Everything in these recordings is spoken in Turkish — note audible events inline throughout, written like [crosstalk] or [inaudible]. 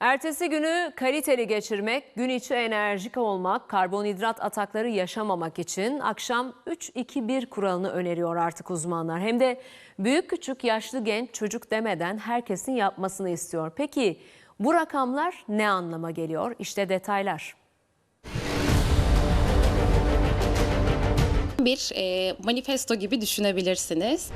Ertesi günü kaliteli geçirmek, gün içi enerjik olmak, karbonhidrat atakları yaşamamak için akşam 3-2-1 kuralını öneriyor artık uzmanlar. Hem de büyük küçük yaşlı genç çocuk demeden herkesin yapmasını istiyor. Peki bu rakamlar ne anlama geliyor? İşte detaylar. bir e, manifesto gibi düşünebilirsiniz.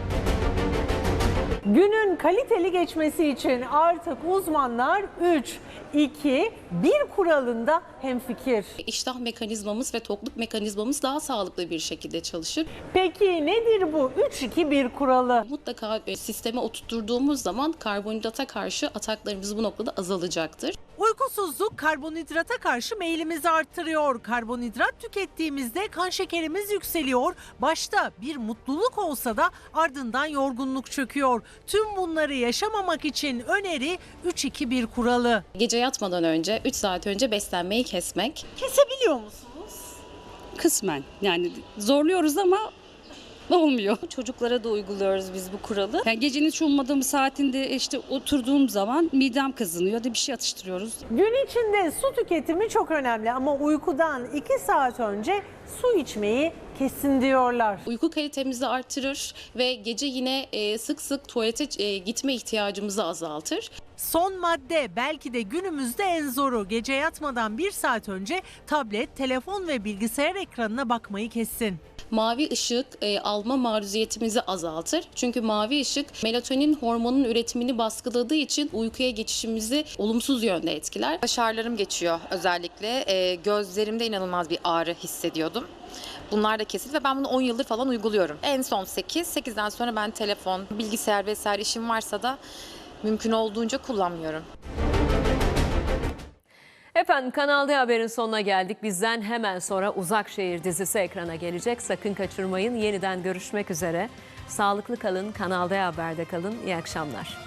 Günün kaliteli geçmesi için artık uzmanlar 3, 2, 1 kuralında hemfikir. İştah mekanizmamız ve tokluk mekanizmamız daha sağlıklı bir şekilde çalışır. Peki nedir bu 3-2-1 kuralı? Mutlaka e, sisteme oturtturduğumuz zaman karbonhidrata karşı ataklarımız bu noktada azalacaktır. Uykusuzluk karbonhidrata karşı meyilimizi arttırıyor. Karbonhidrat tükettiğimizde kan şekerimiz yükseliyor. Başta bir mutluluk olsa da ardından yorgunluk çöküyor. Tüm bunları yaşamamak için öneri 3-2-1 kuralı. Gece yatmadan önce 3 saat önce beslenmeyi kesmek. Kesebiliyor musunuz? Kısmen yani zorluyoruz ama [laughs] olmuyor. Çocuklara da uyguluyoruz biz bu kuralı. Yani gecenin hiç olmadığım saatinde işte oturduğum zaman midem kazınıyor ya da bir şey atıştırıyoruz. Gün içinde su tüketimi çok önemli ama uykudan 2 saat önce su içmeyi kesin diyorlar. Uyku kalitemizi artırır ve gece yine e, sık sık tuvalete e, gitme ihtiyacımızı azaltır. Son madde belki de günümüzde en zoru gece yatmadan bir saat önce tablet, telefon ve bilgisayar ekranına bakmayı kessin. Mavi ışık e, alma maruziyetimizi azaltır. Çünkü mavi ışık melatonin hormonunun üretimini baskıladığı için uykuya geçişimizi olumsuz yönde etkiler. Baş ağrılarım geçiyor özellikle. Ee, gözlerimde inanılmaz bir ağrı hissediyordum. Bunlar da kesildi ve ben bunu 10 yıldır falan uyguluyorum. En son 8, 8'den sonra ben telefon, bilgisayar vesaire işim varsa da mümkün olduğunca kullanmıyorum. Efendim Kanal D Haber'in sonuna geldik. Bizden hemen sonra Uzak Şehir dizisi ekrana gelecek. Sakın kaçırmayın. Yeniden görüşmek üzere. Sağlıklı kalın, Kanal D Haber'de kalın. İyi akşamlar.